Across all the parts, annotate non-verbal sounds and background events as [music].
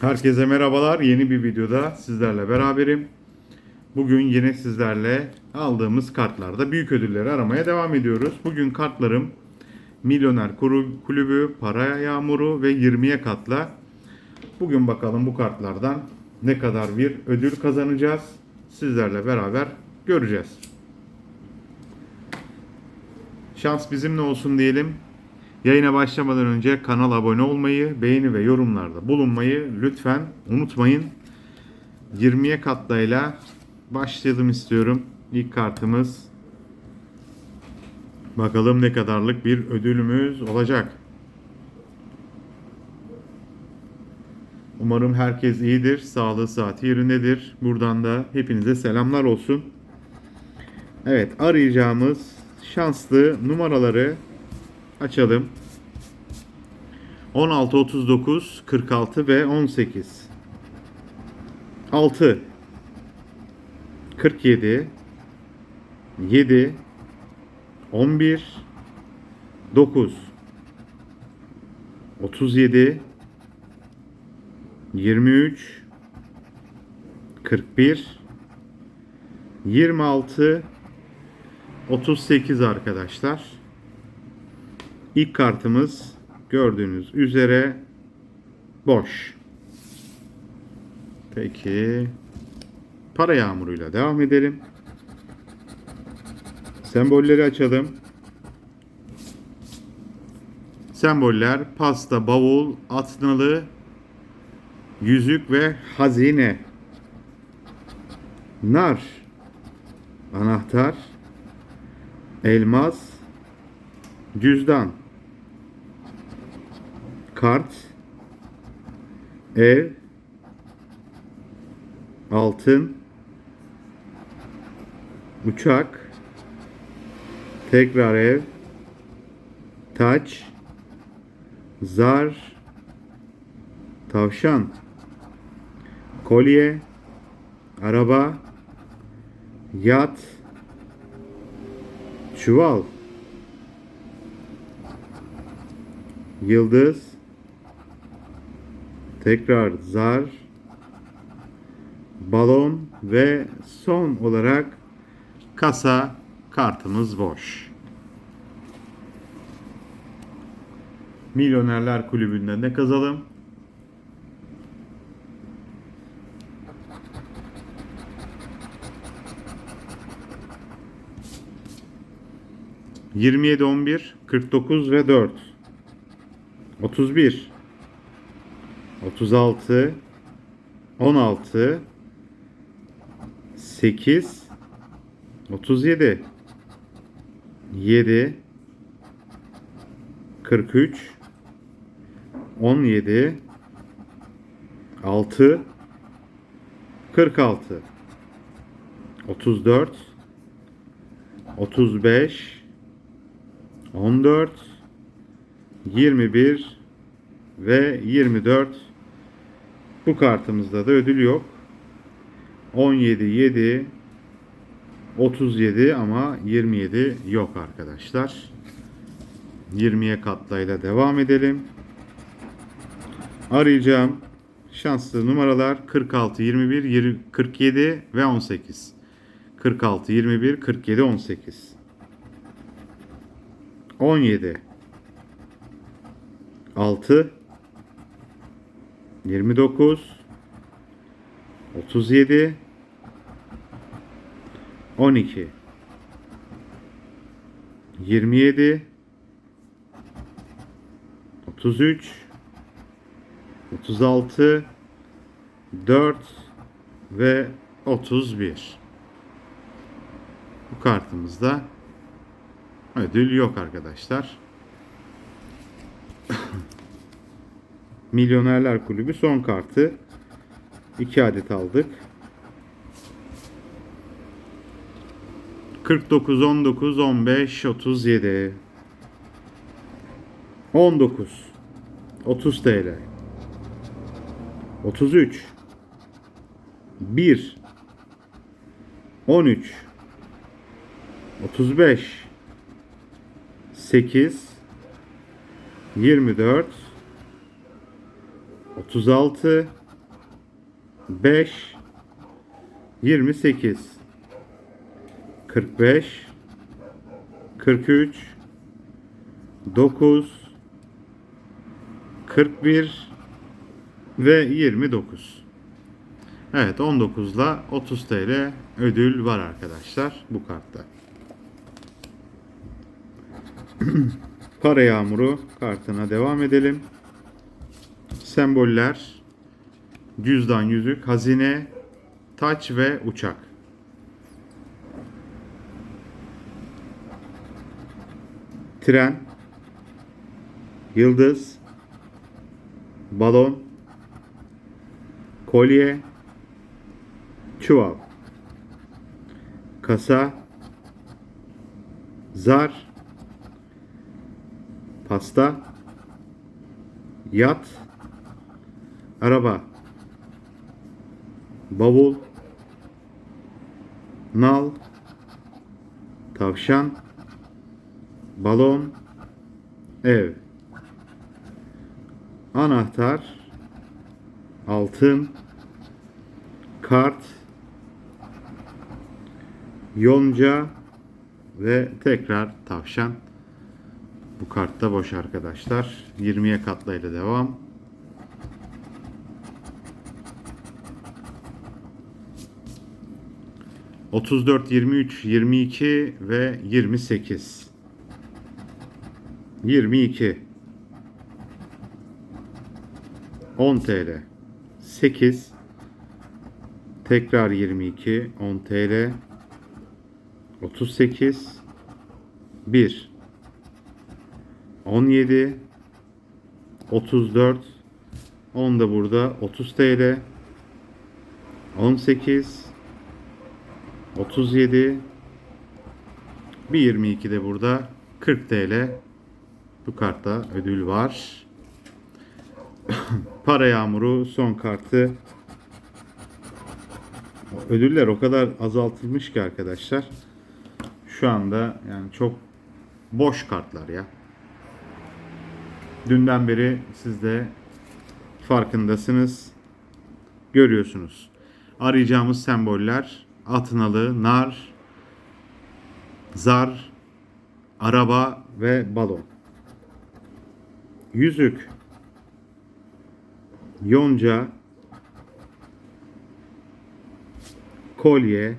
Herkese merhabalar. Yeni bir videoda sizlerle beraberim. Bugün yine sizlerle aldığımız kartlarda büyük ödülleri aramaya devam ediyoruz. Bugün kartlarım Milyoner Kulübü, Para Yağmuru ve 20'ye katla. Bugün bakalım bu kartlardan ne kadar bir ödül kazanacağız. Sizlerle beraber göreceğiz. Şans bizimle olsun diyelim. Yayına başlamadan önce kanala abone olmayı, beğeni ve yorumlarda bulunmayı lütfen unutmayın. 20'ye katlayla başlayalım istiyorum. İlk kartımız. Bakalım ne kadarlık bir ödülümüz olacak. Umarım herkes iyidir, sağlığı saati yerindedir. Buradan da hepinize selamlar olsun. Evet, arayacağımız şanslı numaraları açalım. 16, 39, 46 ve 18. 6 47 7 11 9 37 23 41 26 38 arkadaşlar. İlk kartımız gördüğünüz üzere boş. Peki para yağmuruyla devam edelim. Sembolleri açalım. Semboller pasta, bavul, atnalı, yüzük ve hazine. Nar, anahtar, elmas, cüzdan, kart, ev, altın, uçak, tekrar ev, taç, zar, tavşan, kolye, araba, yat, çuval, yıldız, tekrar zar, balon ve son olarak kasa kartımız boş. Milyonerler Kulübü'nden ne kazalım? Yirmi yedi, on bir, kırk dokuz ve dört. Otuz bir. Otuz altı. 16 8 37 7 43 17 6 46 34 35 14 21 ve 24 bu kartımızda da ödül yok. 17, 7, 37 ama 27 yok arkadaşlar. 20'ye katlayla devam edelim. Arayacağım şanslı numaralar 46, 21, 20, 47 ve 18. 46, 21, 47, 18. 17 6 29 37 12 27 33 36 4 ve 31 bu kartımızda ödül yok arkadaşlar. Milyonerler Kulübü son kartı. 2 adet aldık. 49, 19, 15, 37. 19. 30 TL. 33. 1. 13. 35. 8. 24. 36 5 28 45 43 9 41 ve 29. Evet 19 ile 30 TL ödül var arkadaşlar bu kartta. [clears throat] Para yağmuru kartına devam edelim. Semboller cüzdan, yüzük, hazine, taç ve uçak. Tren, yıldız, balon, kolye, çuval, kasa, zar, pasta, yat, araba, bavul, nal, tavşan, balon, ev, anahtar, altın, kart, yonca. Ve tekrar tavşan. Bu kartta boş arkadaşlar. 20'ye katlayla devam. Otuz dört, yirmi üç, yirmi iki ve yirmi sekiz. Yirmi iki. 10 TL. 8 tekrar 22 10 TL 38 1 17 34 10 da burada 30 TL 18 37 bir 22 de burada 40 TL bu kartta ödül var. [coughs] Para yağmuru son kartı. Ödüller o kadar azaltılmış ki arkadaşlar. Şu anda yani çok boş kartlar ya. Dünden beri siz de farkındasınız. Görüyorsunuz. Arayacağımız semboller atnalı, nar, zar, araba ve balon. Yüzük, yonca, kolye,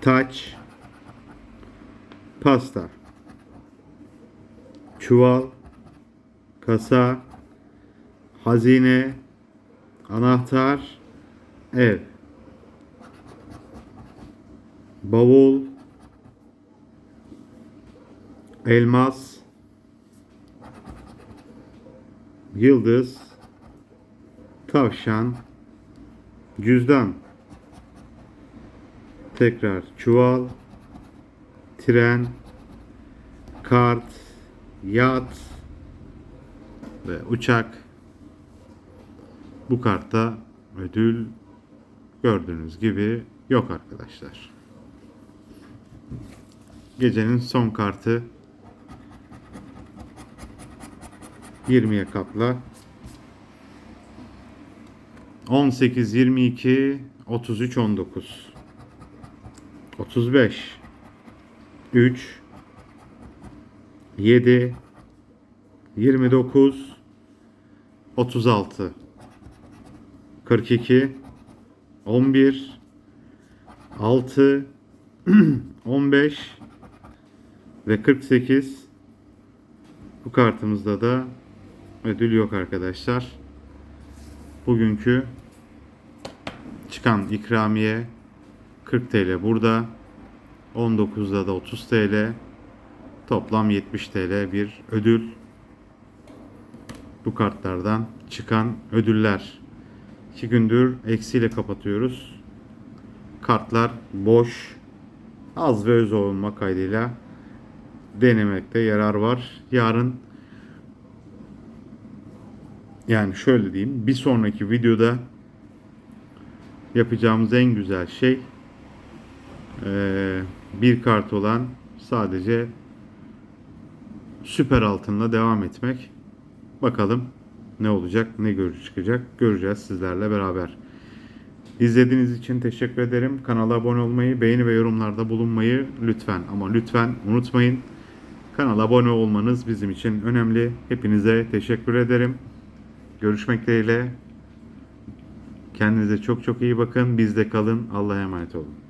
taç, pasta, çuval, kasa, hazine, anahtar, ev, bavul, elmas, yıldız, tavşan, cüzdan, tekrar çuval, tren, kart, yat. Ve uçak. Bu kartta ödül gördüğünüz gibi yok arkadaşlar. Gecenin son kartı 20'ye katla. 18, 22, 33, 19. 35, 3, 7, 29, 36, 42, 11, 6, 15 ve 48 bu kartımızda da ödül yok arkadaşlar. Bugünkü çıkan ikramiye 40 TL burada. 19'da da 30 TL. Toplam 70 TL bir ödül. Bu kartlardan çıkan ödüller. 2 gündür eksiyle kapatıyoruz. Kartlar boş. Az ve öz olma kaydıyla denemekte yarar var. Yarın yani şöyle diyeyim bir sonraki videoda yapacağımız en güzel şey eee, bir kart olan sadece süper altınla devam etmek. Bakalım ne olacak, ne görüş çıkacak göreceğiz sizlerle beraber. İzlediğiniz için teşekkür ederim. Kanala abone olmayı, beğeni ve yorumlarda bulunmayı lütfen ama lütfen unutmayın. Kanala abone olmanız bizim için önemli. Hepinize teşekkür ederim. Görüşmek dileğiyle. Kendinize çok çok iyi bakın. Bizde kalın. Allah'a emanet olun.